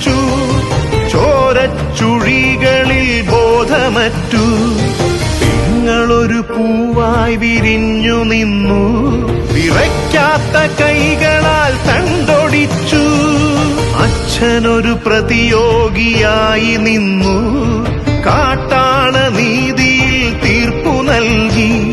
തിളച്ചു ചോരച്ചുഴികളിൽ ബോധമറ്റു. നിങ്ങളൊരു പൂവായി വിരിഞ്ഞു നിന്നു. വിറയ്ക്കാത്ത കൈകളാൽ തണ്ടൊടിച്ചു. അച്ഛനൊരു പ്രതിയോഗിയായി നിന്നു. കാട്ടാള നീതിയിൽ തീർപ്പു നൽകി.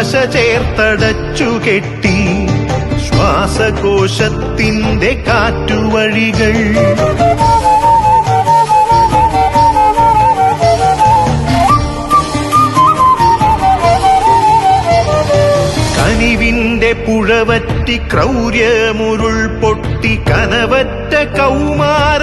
പുകക്കറപ്പശ ചേർത്തടച്ചു കെട്ടി. ശ്വാസകോശത്തിന്റെ കാറ്റുവഴികൾ. കനിവിന്റെ പുഴവറ്റി ക്രൗര്യമുരുൾ പൊട്ടി കനവറ്റ കൗമാര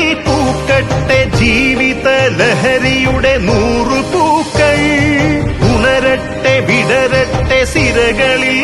ജീവിത ലഹരിയുടെ നൂറു പൂക്കൾ ഉണരട്ടെ വിടരട്ടെ സിരകളിൽ